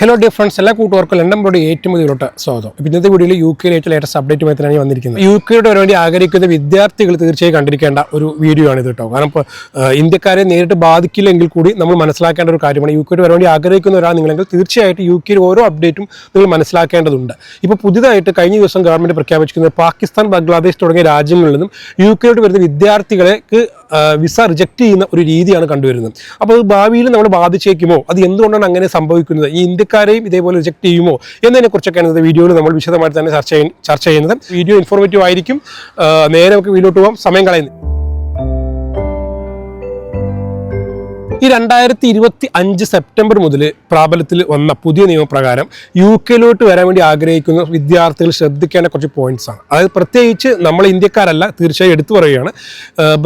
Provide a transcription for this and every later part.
Hello dear friends എല്ലാ കൂട്ടുകാർക്കും London board ഏറ്റവും മുതലോട്ട് സ്വാഗതം ഇന്നത്തെ വീഡിയോയിൽ യു കെയിലെ ഏറ്റവും ലേറ്റസ്റ്റ് അപ്ഡേറ്റുമായി തന്നെയാണ് ഞാൻ വന്നിരിക്കുന്നത്. യു കെയുടെ വേണ്ടി ആഗ്രഹിക്കുന്ന വിദ്യാർത്ഥികൾ തീർച്ചയായും കണ്ടിരിക്കേണ്ട ഒരു വീഡിയോ ആണ് ഇത് കേട്ടോ. കാരണം ഇപ്പോൾ ഇന്ത്യക്കാരെ നേരിട്ട് ബാധിക്കില്ലെങ്കിൽ കൂടി നമ്മൾ മനസ്സിലാക്കേണ്ട ഒരു കാര്യമാണ്. യു കെയുടെ വേണ്ടി ആഗ്രഹിക്കുന്ന ഒരാൾ നിങ്ങളെങ്കിൽ തീർച്ചയായിട്ടും യു കെയിൽ ഓരോ അപ്ഡേറ്റും നിങ്ങൾ മനസ്സിലാക്കേണ്ടതുണ്ട്. ഇപ്പോൾ പുതിയതായിട്ട് കഴിഞ്ഞ ദിവസം ഗവൺമെന്റ് പ്രഖ്യാപിച്ചിരിക്കുന്നത് പാകിസ്ഥാൻ ബംഗ്ലാദേശ് തുടങ്ങിയ രാജ്യങ്ങളിൽ നിന്നും യു കെയിലോട്ട് വരുന്ന വിദ്യാർത്ഥികൾക്ക് വിസ റിജക്റ്റ് ചെയ്യുന്ന ഒരു രീതിയാണ് കണ്ടുവരുന്നത്. അപ്പോൾ അത് ഭാവിയിൽ നമ്മൾ ബാധിച്ചേക്കുമോ? അത് എന്തുകൊണ്ടാണ് അങ്ങനെ സംഭവിക്കുന്നത്? ഈ ഇന്ത്യക്കാരെയും ഇതേപോലെ റിജക്ട് ചെയ്യുമോ എന്നതിനെ കുറിച്ചൊക്കെയാണ് ഇന്നത്തെ വീഡിയോയിൽ നമ്മൾ വിശദമായിട്ട് തന്നെ ചർച്ച ചെയ്യ- ചർച്ച ചെയ്യുന്നത്. വീഡിയോ ഇൻഫോർമേറ്റീവ് ആയിരിക്കും. നേരെ നമുക്ക് വീഡിയോട്ട് പോകാം സമയം കളയുന്നത് ഈ രണ്ടായിരത്തി ഇരുപത്തി അഞ്ച് സെപ്റ്റംബർ മുതൽ പ്രാബല്യത്തിൽ വന്ന പുതിയ നിയമപ്രകാരം യു കെയിലോട്ട് വരാൻ വേണ്ടി ആഗ്രഹിക്കുന്ന വിദ്യാർത്ഥികൾ ശ്രദ്ധിക്കേണ്ട കുറച്ച് പോയിന്റ്സ് ആണ്. അതായത് പ്രത്യേകിച്ച് നമ്മൾ ഇന്ത്യക്കാരല്ല തീർച്ചയായും എടുത്തു പറയുകയാണ്.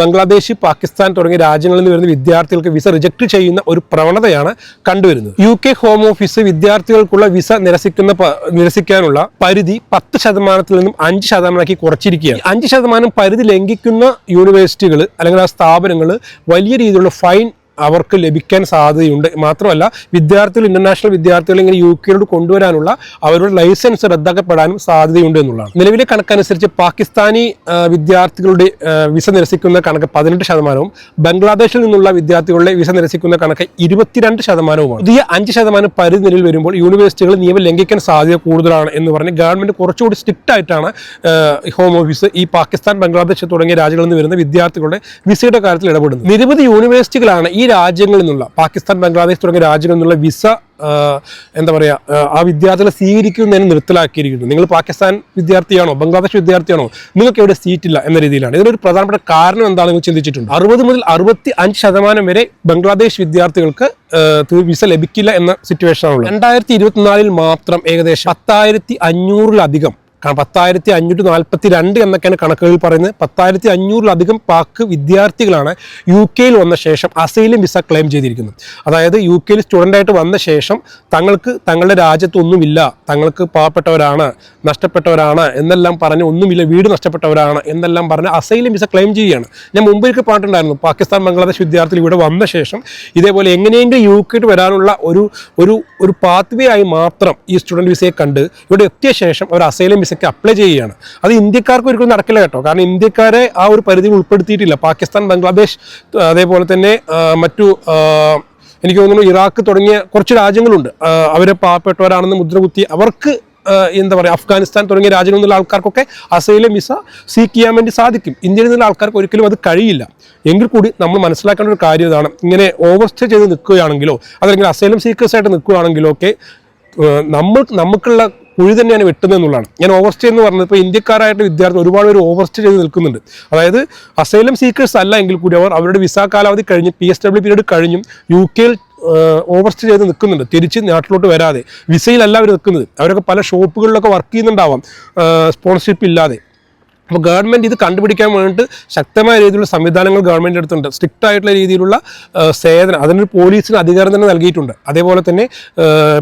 ബംഗ്ലാദേശ് പാകിസ്ഥാൻ തുടങ്ങിയ രാജ്യങ്ങളിൽ നിന്ന് വരുന്ന വിദ്യാർത്ഥികൾക്ക് വിസ റിജക്ട് ചെയ്യുന്ന ഒരു പ്രവണതയാണ് കണ്ടുവരുന്നത്. യു കെ ഹോം ഓഫീസ് വിദ്യാർത്ഥികൾക്കുള്ള വിസ നിരസിക്കുന്ന നിരസിക്കാനുള്ള പരിധി പത്ത് ശതമാനത്തിൽ നിന്നും അഞ്ച് ശതമാനമാക്കി കുറച്ചിരിക്കുകയാണ്. അഞ്ച് ശതമാനം പരിധി ലംഘിക്കുന്ന യൂണിവേഴ്സിറ്റികൾ അല്ലെങ്കിൽ ആ സ്ഥാപനങ്ങൾ വലിയ രീതിയിലുള്ള ഫൈൻ അവർക്ക് ലഭിക്കാൻ സാധ്യതയുണ്ട്. മാത്രമല്ല വിദ്യാർത്ഥികൾ ഇന്റർനാഷണൽ വിദ്യാർത്ഥികൾ ഇങ്ങനെ യു കെയിലോട്ട് കൊണ്ടുവരാനുള്ള അവരുടെ ലൈസൻസ് റദ്ദാക്കപ്പെടാനും സാധ്യതയുണ്ട് എന്നുള്ളതാണ്. നിലവിലെ കണക്കനുസരിച്ച് പാകിസ്ഥാനി വിദ്യാർത്ഥികളുടെ വിസ നിരസിക്കുന്ന കണക്ക് പതിനെട്ട് ശതമാനവും ബംഗ്ലാദേശിൽ നിന്നുള്ള വിദ്യാർത്ഥികളുടെ വിസ നിരസിക്കുന്ന കണക്ക് ഇരുപത്തിരണ്ട് ശതമാനവുമാണ്. പുതിയ അഞ്ച് ശതമാനം പരിധി നിലയിൽ വരുമ്പോൾ യൂണിവേഴ്സിറ്റികൾ നിയമം ലംഘിക്കാൻ സാധ്യത കൂടുതലാണ് എന്ന് പറഞ്ഞ് ഗവൺമെന്റ് കുറച്ചുകൂടി സ്ട്രിക്റ്റ് ആയിട്ടാണ് ഹോം ഓഫീസ് ഈ പാകിസ്ഥാൻ ബംഗ്ലാദേശ് തുടങ്ങിയ രാജ്യങ്ങളിൽ നിന്ന് വരുന്ന വിദ്യാർത്ഥികളുടെ വിസയുടെ കാര്യത്തിൽ ഇടപെടുന്നത്. നിരവധി യൂണിവേഴ്സിറ്റികളാണ് ഈ രാജ്യങ്ങളിൽ നിന്നുള്ള പാകിസ്ഥാൻ ബംഗ്ലാദേശ് തുടങ്ങിയ രാജ്യങ്ങളിൽ നിന്നുള്ള വിസ എന്താ പറയുക ആ, വിദ്യാർത്ഥികളെ സ്വീകരിക്കുന്നതിന് നിർത്തലാക്കിയിരിക്കുന്നു. നിങ്ങൾ പാകിസ്ഥാൻ വിദ്യാർത്ഥിയാണോ ബംഗ്ലാദേശ് വിദ്യാർത്ഥിയാണോ നിങ്ങൾക്ക് ഇവിടെ സീറ്റ് ഇല്ല എന്ന രീതിയിലാണ്. ഇതിനൊരു പ്രധാനപ്പെട്ട കാരണം എന്താണെന്ന് നിങ്ങൾ ചിന്തിച്ചിട്ടുണ്ട്? അറുപത് മുതൽ അറുപത്തി അഞ്ച് ശതമാനം വരെ ബംഗ്ലാദേശ് വിദ്യാർത്ഥികൾക്ക് വിസ ലഭിക്കില്ല എന്ന സിറ്റുവേഷനാണ് ആണുള്ളത്. രണ്ടായിരത്തി ഇരുപത്തിനാലിൽ മാത്രം ഏകദേശം പത്തായിരത്തി അഞ്ഞൂറിലധികം കാരണം പത്തായിരത്തി അഞ്ഞൂറ്റി നാൽപ്പത്തി രണ്ട് എന്നൊക്കെയാണ് കണക്കുകളിൽ പറയുന്നത്. പത്തായിരത്തി അഞ്ഞൂറിലധികം പാക്ക് വിദ്യാർത്ഥികളാണ് യു കെയിൽ വന്ന ശേഷം അസൈലും വിസ ക്ലെയിം ചെയ്തിരിക്കുന്നത്. അതായത് യു കെയിൽ സ്റ്റുഡന്റായിട്ട് വന്ന ശേഷം തങ്ങൾക്ക് തങ്ങളുടെ രാജ്യത്തൊന്നുമില്ല. തങ്ങൾക്ക് പാവപ്പെട്ടവരാണ് നഷ്ടപ്പെട്ടവരാണ് എന്നെല്ലാം പറഞ്ഞ് ഒന്നുമില്ല വീട് നഷ്ടപ്പെട്ടവരാണ് എന്നെല്ലാം പറഞ്ഞ് അസൈലും വിസ ക്ലെയിം ചെയ്യുകയാണ്. ഞാൻ മുമ്പൊരിക്കൽ പാട്ടുണ്ടായിരുന്നു പാകിസ്ഥാൻ ബംഗ്ലാദേശ് വിദ്യാർത്ഥികൾ ഇവിടെ വന്ന ശേഷം ഇതേപോലെ എങ്ങനെയെങ്കിലും യു കെയിൽ വരാനുള്ള ഒരു ഒരു ഒരു പാത്വേ ആയി മാത്രം ഈ സ്റ്റുഡന്റ് വിസയെ കണ്ട് ഇവിടെ എത്തിയ ശേഷം അവർ അസൈലം വിസയ്ക്ക് അപ്ലൈ ചെയ്യുകയാണ്. അത് ഇന്ത്യക്കാർക്ക് ഒരിക്കലും നടക്കില്ല കേട്ടോ. കാരണം ഇന്ത്യക്കാരെ ആ ഒരു പരിധിയിൽ ഉൾപ്പെടുത്തിയിട്ടില്ല. പാകിസ്ഥാൻ ബംഗ്ലാദേശ് അതേപോലെ തന്നെ മറ്റു എനിക്ക് തോന്നുന്നു ഇറാഖ് തുടങ്ങിയ കുറച്ച് രാജ്യങ്ങളുണ്ട്. അവരെ പാവപ്പെട്ടവരാണെന്ന് മുദ്ര കുത്തി അവർക്ക് എന്താ പറയുക അഫ്ഗാനിസ്ഥാൻ തുടങ്ങിയ രാജ്യങ്ങളിൽ നിന്നുള്ള ആൾക്കാർക്കൊക്കെ അസൈലം വിസ സീക്ക് ചെയ്യാൻ വേണ്ടി സാധിക്കും. ഇന്ത്യയിൽ നിന്നുള്ള ആൾക്കാർക്ക് ഒരിക്കലും അത് കഴിയില്ല. എങ്കിൽ കൂടി നമ്മൾ മനസ്സിലാക്കേണ്ട ഒരു കാര്യം ഇതാണ്. ഇങ്ങനെ ഓവർസ്റ്റേ ചെയ്ത് നിൽക്കുകയാണെങ്കിലോ അതല്ലെങ്കിൽ അസൈലം സീക്കേഴ്സായിട്ട് നിൽക്കുകയാണെങ്കിലോ ഒക്കെ നമ്മൾ നമുക്കുള്ള കുഴി തന്നെയാണ് വെട്ടുന്നത് എന്നുള്ളതാണ്. ഞാൻ ഓവർസ്റ്റേ എന്ന് പറഞ്ഞത് ഇപ്പോൾ ഇന്ത്യക്കാരായിട്ട് വിദ്യാർത്ഥി ഒരുപാട് പേര് ഓവർസ്റ്റേ ചെയ്ത് നിൽക്കുന്നുണ്ട്. അതായത് അസൈലം സീക്കേഴ്സ് അല്ല എങ്കിൽ കൂടി അവർ അവരുടെ വിസ കാലാവധി കഴിഞ്ഞ് പി എസ് ഡബ്ല്യു പീരീഡ് കഴിഞ്ഞും യു കെയിൽ ഓവർസ്റ്റേ ചെയ്ത് നിൽക്കുന്നുണ്ട്. തിരിച്ച് നാട്ടിലോട്ട് വരാതെ. വിസയിലല്ല അവർ നിൽക്കുന്നത്. അവരൊക്കെ പല ഷോപ്പുകളിലൊക്കെ വർക്ക് ചെയ്യുന്നുണ്ടാവാം. സ്പോൺസർഷിപ്പ് ഇല്ലാതെ. അപ്പോൾ ഗവൺമെന്റ് ഇത് കണ്ടുപിടിക്കാൻ വേണ്ടിയിട്ട് ശക്തമായ രീതിയിലുള്ള സംവിധാനങ്ങൾ ഗവൺമെന്റ് എടുത്തിട്ടുണ്ട്. സ്ട്രിക്റ്റ് ആയിട്ടുള്ള രീതിയിലുള്ള സേവനം അതിനൊരു പോലീസിന് അധികാരം തന്നെ നൽകിയിട്ടുണ്ട്. അതേപോലെ തന്നെ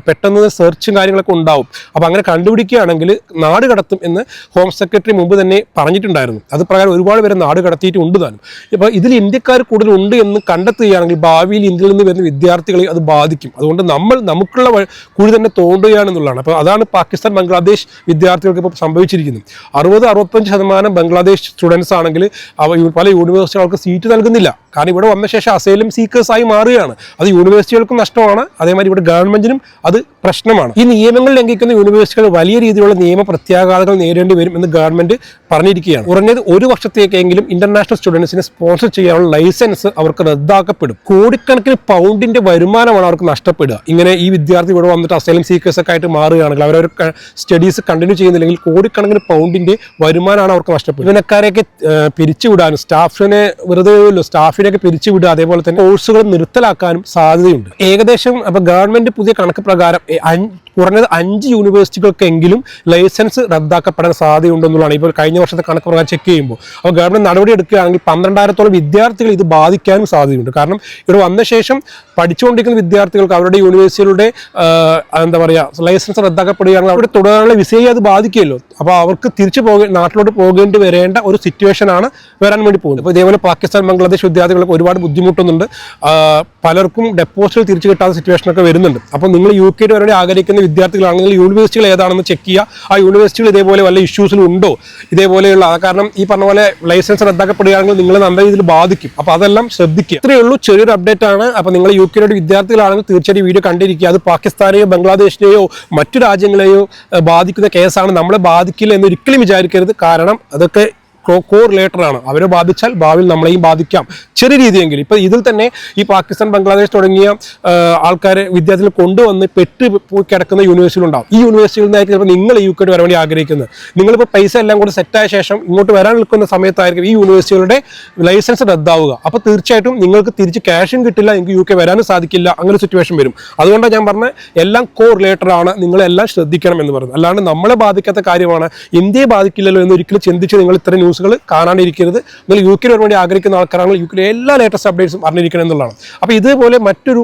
പെട്ടെന്ന് സെർച്ചും കാര്യങ്ങളൊക്കെ ഉണ്ടാവും. അപ്പോൾ അങ്ങനെ കണ്ടുപിടിക്കുകയാണെങ്കിൽ നാട് കടത്തും എന്ന് ഹോം സെക്രട്ടറി മുമ്പ് തന്നെ പറഞ്ഞിട്ടുണ്ടായിരുന്നു. അത് പ്രകാരം ഒരുപാട് പേരെ നാട് കടത്തിയിട്ടുണ്ട് താനും. ഇപ്പോൾ ഇതിൽ ഇന്ത്യക്കാർ കൂടുതൽ ഉണ്ട് എന്ന് കണ്ടെത്തുകയാണെങ്കിൽ ഭാവിയിൽ ഇന്ത്യയിൽ നിന്ന് വരുന്ന വിദ്യാർത്ഥികളെ അത് ബാധിക്കും. അതുകൊണ്ട് നമ്മൾ നമുക്കുള്ള കൂടി തന്നെ തോണ്ടുകയാണെന്നുള്ളതാണ് അപ്പോൾ അതാണ് പാകിസ്ഥാൻ ബംഗ്ലാദേശ് വിദ്യാർത്ഥികൾക്ക് ഇപ്പോൾ സംഭവിച്ചിരിക്കുന്നത്. അറുപത് അറുപത്തഞ്ച് ശതമാനം ബംഗ്ലാദേശ് സ്റ്റുഡൻസ് ആണെങ്കിൽ അവ പല യൂണിവേഴ്സിറ്റികൾക്ക് സീറ്റ് നൽകുന്നില്ല. കാരണം ഇവിടെ വന്ന ശേഷം അസൈലം സീക്കേഴ്സായി മാറുകയാണ്. അത് യൂണിവേഴ്സിറ്റികൾക്കും നഷ്ടമാണ്. അതേമാതിരി ഇവിടെ ഗവൺമെന്റിനും അത് പ്രശ്നമാണ്. ഈ നിയമങ്ങൾ ലംഘിക്കുന്ന യൂണിവേഴ്സിറ്റികൾ വലിയ രീതിയിലുള്ള നിയമ പ്രത്യാഘാതങ്ങൾ നേരിടേണ്ടി വരും എന്ന് ഗവൺമെന്റ് പറഞ്ഞിരിക്കുകയാണ്. കുറഞ്ഞത് ഒരു വർഷത്തേക്കെങ്കിലും ഇന്റർനാഷണൽ സ്റ്റുഡൻസിനെ സ്പോൺസർ ചെയ്യാനുള്ള ലൈസൻസ് അവർക്ക് റദ്ദാക്കപ്പെടും. കോടിക്കണക്കിന് പൗണ്ടിന്റെ വരുമാനമാണ് അവർക്ക് നഷ്ടപ്പെടുക. ഇങ്ങനെ ഈ വിദ്യാർത്ഥി ഇവിടെ വന്നിട്ട് അസൈലം സീക്കേഴ്സ് ഒക്കെ ആയിട്ട് മാറുകയാണെങ്കിൽ അവരവർ സ്റ്റഡീസ് കണ്ടിന്യൂ ചെയ്യുന്നില്ലെങ്കിൽ കോടിക്കണക്കിന് പൗണ്ടിന്റെ വരുമാനമാണ് അവർക്ക് നഷ്ടപ്പെടുക. ഇവനക്കാരെയൊക്കെ പിരിച്ചുവിടാനും സ്റ്റാഫിനെ വെറുതെ സ്റ്റാഫിനെയൊക്കെ പിരിച്ചുവിടുക അതേപോലെ തന്നെ കോഴ്സുകൾ നിർത്തലാക്കാനും സാധ്യതയുണ്ട്. ഏകദേശം അപ്പൊ ഗവൺമെന്റ് പുതിയ കണക്ക് പ്രകാരം കുറഞ്ഞത് അഞ്ച് യൂണിവേഴ്സിറ്റികൾക്കെങ്കിലും ലൈസൻസ് റദ്ദാക്കപ്പെടാൻ സാധ്യതയുണ്ടെന്നുള്ളതാണ്. ഇപ്പോൾ കഴിഞ്ഞ വർഷത്തെ കണക്ക് പ്രകാരം ചെക്ക് ചെയ്യുമ്പോൾ. അപ്പോൾ ഗവൺമെന്റ് നടപടി എടുക്കുകയാണെങ്കിൽ പന്ത്രണ്ടായിരത്തോളം വിദ്യാർത്ഥികൾ ഇത് ബാധിക്കാനും സാധ്യതയുണ്ട്. കാരണം ഇവിടെ വന്ന ശേഷം പഠിച്ചുകൊണ്ടിരിക്കുന്ന വിദ്യാർത്ഥികൾക്ക് അവരുടെ യൂണിവേഴ്സിറ്റികളുടെ എന്താ പറയുക ലൈസൻസ് റദ്ദാക്കപ്പെടുകയാണെങ്കിൽ അവിടെ തുടരാനുള്ള വിസയെ അത് ബാധിക്കുമല്ലോ അപ്പോൾ അവർക്ക് തിരിച്ചു പോകേ നാട്ടിലോട്ട് പോകേണ്ടി വരേണ്ട ഒരു സിറ്റുവേഷനാണ് വരാൻ വേണ്ടി പോകുന്നത്. ഇപ്പോൾ ഇതേപോലെ പാകിസ്ഥാൻ ബംഗ്ലാദേശ് വിദ്യാർത്ഥികൾ വിദ്യാർത്ഥികൾക്ക് ഒരുപാട് ബുദ്ധിമുട്ടുന്നുണ്ട്. പലർക്കും ഡെപ്പോസിറ്റ് തിരിച്ചു കിട്ടാത്ത സിറ്റുവേഷനൊക്കെ വരുന്നുണ്ട്. അപ്പോൾ നിങ്ങൾ യു കെയിൽ വരെ ആഗ്രഹിക്കുന്ന വിദ്യാർത്ഥികളാണെങ്കിൽ യൂണിവേഴ്സിറ്റികൾ ഏതാണെന്ന് ചെക്ക് ചെയ്യുക. ആ യൂണിവേഴ്സിറ്റികൾ ഇതേപോലെ വല്ല ഇഷ്യൂസിലും ഉണ്ടോ? ഇതേപോലെയുള്ള കാരണം ഈ പറഞ്ഞ പോലെ ലൈസൻസ് റദ്ദാക്കപ്പെടുകയാണെങ്കിൽ നിങ്ങൾ നല്ല രീതിയിൽ ബാധിക്കും. അപ്പോൾ അതെല്ലാം ശ്രദ്ധിക്കുക. ഇത്രയേ ഉള്ളൂ ചെറിയൊരു അപ്ഡേറ്റ് ആണ്. അപ്പോൾ നിങ്ങൾ യു കെയിലോട്ട് വിദ്യാർത്ഥികളാണെങ്കിൽ തീർച്ചയായും വീഡിയോ കണ്ടിരിക്കുക. അത് പാകിസ്ഥാനെയോ ബംഗ്ലാദേശിനെയോ മറ്റു രാജ്യങ്ങളെയോ ബാധിക്കുന്ന കേസാണ് നമ്മളെ ബാധിക്കില്ല എന്ന് ഒരിക്കലും വിചാരിക്കരുത്. കാരണം അതൊക്കെ കോ ആണ്. അവരെ ബാധിച്ചാൽ ഭാവിയിൽ നമ്മളെയും ബാധിക്കാം. ചെറിയ രീതിയെങ്കിലും. ഇപ്പൊ ഇതിൽ തന്നെ ഈ പാകിസ്ഥാൻ ബംഗ്ലാദേശ് തുടങ്ങിയ ആൾക്കാരെ വിദ്യാർത്ഥികൾ കൊണ്ടുവന്ന് പെട്ട് പോയി കിടക്കുന്ന യൂണിവേഴ്സിറ്റി ഉണ്ടാവും ഈ യൂണിവേഴ്സിറ്റിയിൽ നിന്നായിരിക്കും നിങ്ങൾ യു കെട്ട് വരാൻ വേണ്ടി ആഗ്രഹിക്കുന്നത്. നിങ്ങളിപ്പോൾ പൈസ എല്ലാം കൂടി സെറ്റായ ശേഷം ഇങ്ങോട്ട് വരാൻ നിൽക്കുന്ന സമയത്തായിരിക്കും ഈ യൂണിവേഴ്സിറ്റികളുടെ ലൈസൻസ് റദ്ദാവുക. അപ്പോൾ തീർച്ചയായിട്ടും നിങ്ങൾക്ക് തിരിച്ച് ക്യാഷും കിട്ടില്ല നിങ്ങൾക്ക് യു കെ വരാനും സാധിക്കില്ല. അങ്ങനെ സിറ്റുവേഷൻ വരും. അതുകൊണ്ടാണ് ഞാൻ പറഞ്ഞത് എല്ലാം കോ റിലേറ്റഡ് ആണ്. നിങ്ങളെല്ലാം ശ്രദ്ധിക്കണം എന്ന് പറയുന്നത് അല്ലാണ്ട് നമ്മളെ ബാധിക്കാത്ത കാര്യമാണ്. ഇന്ത്യയെ ബാധിക്കില്ലല്ലോ എന്ന് ഒരിക്കലും ചിന്തിച്ച് നിങ്ങൾ ഇത്തരം ന്യൂസുകൾ കാണാണ്ടിരിക്കരുത് നിങ്ങൾ യു വരാൻ വേണ്ടി ആഗ്രഹിക്കുന്ന ആൾക്കാരാണെങ്കിൽ യു കെയിലെ എല്ലാ ലേറ്റസ്റ്റ് അപ്ഡേറ്റ്സും അറിഞ്ഞിരിക്കണം എന്നുള്ളതാണ്. അപ്പോൾ ഇതുപോലെ മറ്റൊരു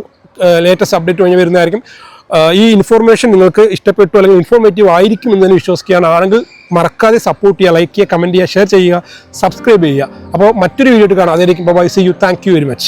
ലേറ്റസ്റ്റ് അപ്ഡേറ്റ് കഴിഞ്ഞ് വരുന്നതായിരിക്കും. ഈ ഇൻഫോർമേഷൻ നിങ്ങൾക്ക് ഇഷ്ടപ്പെട്ടു അല്ലെങ്കിൽ ഇൻഫോർമേറ്റീവ് ആയിരിക്കും എന്ന് തന്നെ വിശ്വസിക്കുകയാണ്. ആണെങ്കിൽ മറക്കാതെ സപ്പോർട്ട് ചെയ്യുക ലൈക്ക് ചെയ്യുക കമന്റ് ചെയ്യുക ഷെയർ ചെയ്യുക സബ്സ്ക്രൈബ് ചെയ്യുക. അപ്പോൾ മറ്റൊരു വീഡിയോ കാണാം. അതായിരിക്കും bye see you thank you very much